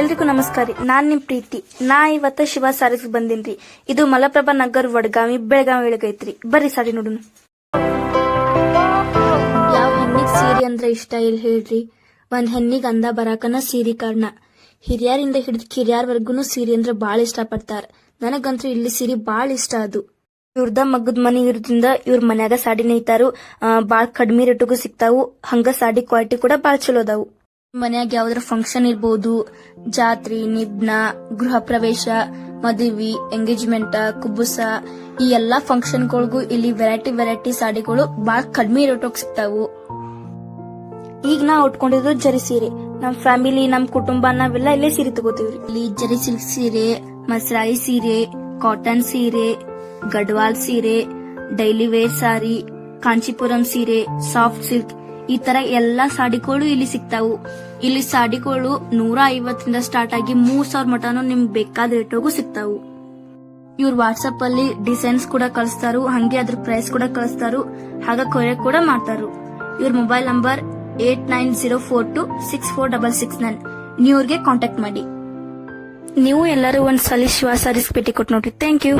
ಎಲ್ರಿಗೂ ನಮಸ್ಕಾರ ರೀ. ನಾನ್ ನಿಮ್ ಪ್ರೀತಿ. ನಾ ಇವತ್ತ ಶಿವ ಸಾರೀಸ್ ಬಂದಿನ್ರಿ. ಇದು ಮಲಪ್ರಭಾ ನಗರ್ ವಡ್ಗಾವಿ ಬೆಳಗಾವಿ ಒಳಗೈತ್ರಿ ಬರ್ರಿ ಸಾರಿ ನೋಡುನು. ಯಾವ ಹೆಣ್ಣಿಗ್ ಸೀರೆ ಅಂದ್ರ ಇಷ್ಟ ಇಲ್ಲ ಹೇಳ್ರಿ. ಒಂದ್ ಹೆಣ್ಣಿಗ್ ಅಂದ ಬರಾಕನ ಸೀರೆ ಕಾರಣ. ಹಿರಿಯರಿಂದ ಹಿಡಿದು ಕಿರಿಯಾರ್ವರ್ಗುನು ಸೀರೆ ಅಂದ್ರ ಬಾಳ ಇಷ್ಟ ಪಡ್ತಾರ ನನಗಂತೂ ಇಲ್ಲಿ ಸೀರೆ ಬಾಳ ಇಷ್ಟ ಅದು. ಇವ್ರದ ಮಗ್ಗದ ಮನಿ ಇರೋದ್ರಿಂದ ಇವ್ರ ಮನ್ಯಾಗ ಸಾಡಿ ನೇಯ್ತಾರು. ಬಾಳ ಬಾಳ್ ಕಡಿಮೆ ರೇಟಿಗೂ ಸಿಗ್ತಾವು. ಹಂಗ ಸಾಡಿ ಕ್ವಾಲಿಟಿ ಕೂಡ ಬಾಳ ಚಲೋ ಅದಾವು. ಮನ್ಯಾಗ ಯಾವ್ದಾರ ಫಂಕ್ಷನ್ ಇರ್ಬೋದು, ಜಾತ್ರಿ, ನಿಬ್ನ, ಗೃಹ ಪ್ರವೇಶ, ಮದುವೆ ಎಂಗೇಜ್ಮೆಂಟ್ ಕುಬ್ಬುಸ, ಈ ಎಲ್ಲಾ ಫಂಕ್ಷನ್ಗಳಿಗೂ ಇಲ್ಲಿ ವೆರೈಟಿ ವೆರೈಟಿ ಸಾಡಿಗಳು ಬಾಳ ಕಡಿಮೆ ರೇಟೋಗ್ ಸಿಗ್ತಾವು. ಈಗ ನಾ ಉಟ್ಕೊಂಡಿದ್ದು ಜರಿ ಸೀರೆ. ನಮ್ ಫ್ಯಾಮಿಲಿ ನಮ್ ಕುಟುಂಬ ನಾವೆಲ್ಲ ಇಲ್ಲೇ ಸೀರೆ ತಗೋತೀವ್ರಿ. ಇಲ್ಲಿ ಜರಿ ಸಿಲ್ಕ್ ಸೀರೆ, ಮಸರಾಯಿ ಸೀರೆ ಕಾಟನ್ ಸೀರೆ, ಗಡ್ವಾಲ್ ಸೀರೆ ಡೈಲಿ ವೇರ್ ಸಾರಿ ಕಾಂಚಿಪುರಂ ಸೀರೆ ಸಾಫ್ಟ್ ಸಿಲ್ಕ್ ಈ ತರ ಎಲ್ಲಾ ಸಾಡಿಗಳು ಇಲ್ಲಿ ಸಿಗ್ತಾವು. ಇಲ್ಲಿ ಸಾಡಿಗಳು ನೂರ ಐವತ್ತರಿಂದ ಸ್ಟಾರ್ಟ್ ಆಗಿ ಮೂರ್ ಸಾವಿರ ಮಟನು ನಿಮ್ಗೆ ಬೇಕಾದ ಹೋಗು ಸಿಗ್ತಾವು. ಇವ್ರ ವಾಟ್ಸಪ್ ಅಲ್ಲಿ ಡಿಸೈನ್ಸ್ ಕೂಡ ಕಳಿಸ್ತಾರು, ಹಂಗೆ ಅದ್ರ ಪ್ರೈಸ್ ಕೂಡ ಕಳಿಸ್ತಾರು, ಹಾಗ ಕೊರಿಯರ್ ಕೂಡ ಮಾಡ್ತಾರು. ಇವ್ರ mobile number eight nine zero four two six four double six nine ನೀವ್ರಿಗೆ contact ಮಾಡಿ. ನೀವು ಎಲ್ಲರೂ ಒಂದ್ಸಲಿ ಶಿವ ಸಾರೀಸ್ ಭೇಟಿ ಕೊಟ್ಟು ನೋಡ್ರಿ. Thank you